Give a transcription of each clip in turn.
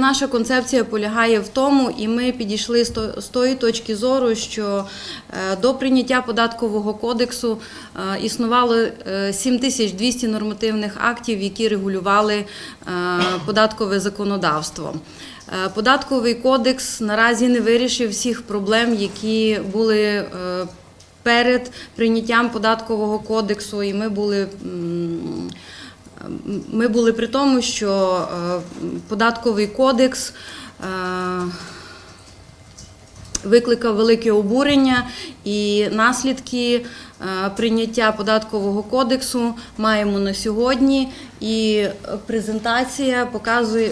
Наша концепція полягає в тому, і ми підійшли з тої точки зору, що е, до прийняття податкового кодексу е, існувало е, 7200 нормативних актів, які регулювали е, податкове законодавство. Е, Податковий кодекс наразі не вирішив всіх проблем, які були е, перед прийняттям податкового кодексу, і ми були. Ми були при тому, що е, податковий кодекс е, викликав велике обурення і наслідки прийняття податкового кодексу маємо на сьогодні. І презентація показує,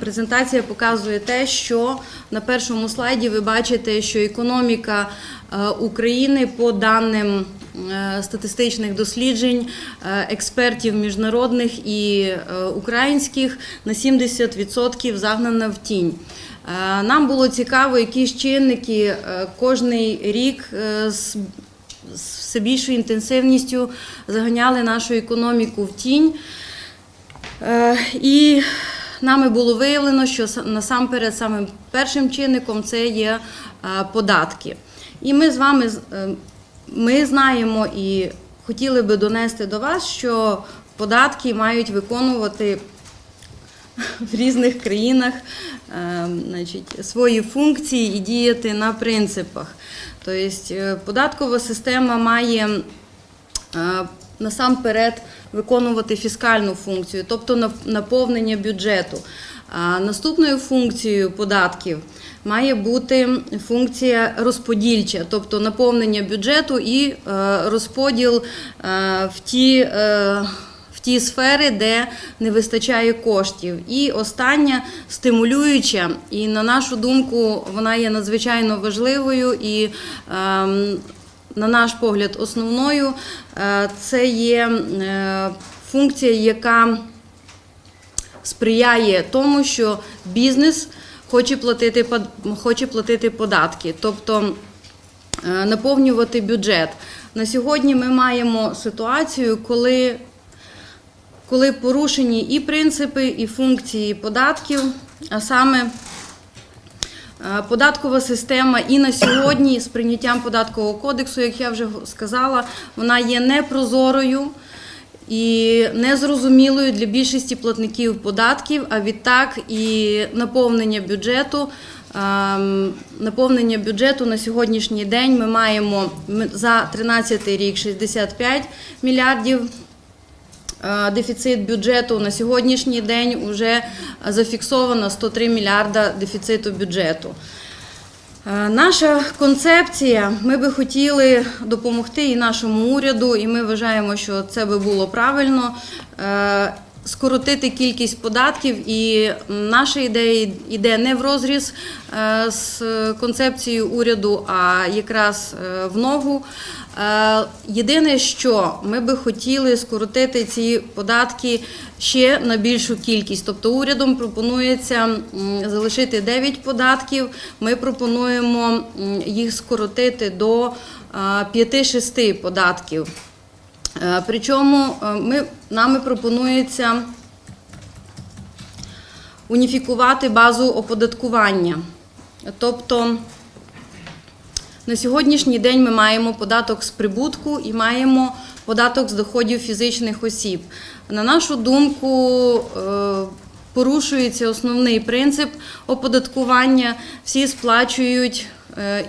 презентація показує те, що на першому слайді ви бачите, що економіка е, України по даним е, статистичних досліджень е, експертів міжнародних і е, українських на 70% загнана в тінь. Е, Нам було цікаво, які ж чинники е, кожний рік е, з все більшою інтенсивністю заганяли нашу економіку в тінь. Е, І нами було виявлено, що насамперед самим першим чинником це є е, податки. І ми з вами е, ми знаємо і хотіли би донести до вас, що податки мають виконувати в різних країнах е, значить, свої функції і діяти на принципах. Тобто е, податкова система має е, насамперед виконувати фіскальну функцію, тобто наповнення бюджету. А Наступною функцією податків має бути функція розподільча, тобто наповнення бюджету і е, розподіл в ті. Ті сфери, де не вистачає коштів. І остання стимулююча, і на нашу думку, вона є надзвичайно важливою і. ем, на наш погляд, основною е, це є е, функція, яка сприяє тому, що бізнес хоче платити, хоче платити податки, тобто е, наповнювати бюджет. На сьогодні ми маємо ситуацію, коли коли порушені і принципи, і функції податків, а саме е, податкова система і на сьогодні з прийняттям податкового кодексу, як я вже сказала, вона є непрозорою і незрозумілою для більшості платників податків, а відтак і наповнення бюджету. ем, Наповнення бюджету на сьогоднішній день ми маємо за 13 рік 65 мільярдів Дефіцит бюджету на сьогоднішній день вже зафіксовано 103 мільярда дефіциту бюджету. Е, Наша концепція, ми би хотіли допомогти і нашому уряду, і ми вважаємо, що це би було правильно. Скоротити кількість податків, і наша ідея йде не в розріз е, з концепцією уряду, а якраз е, в ногу. Е, Єдине, що ми би хотіли скоротити ці податки ще на більшу кількість. Тобто урядом пропонується залишити 9 податків. Ми пропонуємо їх скоротити до е, 5-6 податків. Е, Причому е, ми, нами пропонується уніфікувати базу оподаткування. Тобто на сьогоднішній день ми маємо податок з прибутку і маємо податок з доходів фізичних осіб. На нашу думку, е, порушується основний принцип оподаткування. Всі сплачують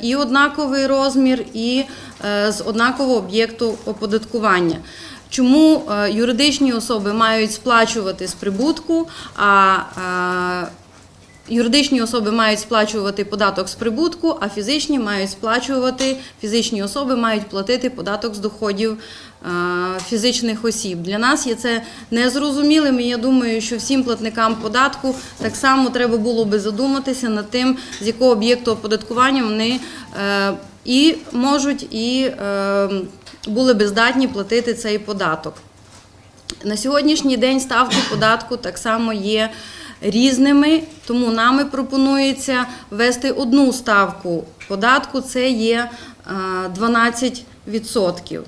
і однаковий розмір, і е, з однакового об'єкту оподаткування. Чому е, юридичні особи мають сплачувати з прибутку, а е, Юридичні особи мають сплачувати податок з прибутку, а фізичні мають сплачувати, фізичні особи мають платити податок з доходів е, фізичних осіб. Для нас є це незрозумілим. і Я думаю, що всім платникам податку так само треба було би задуматися над тим, з якого об'єкту оподаткування вони е, і можуть, і е, були би здатні платити цей податок. На сьогоднішній день ставки податку так само є різними, тому нами пропонується ввести одну ставку податку, це є е, 12%.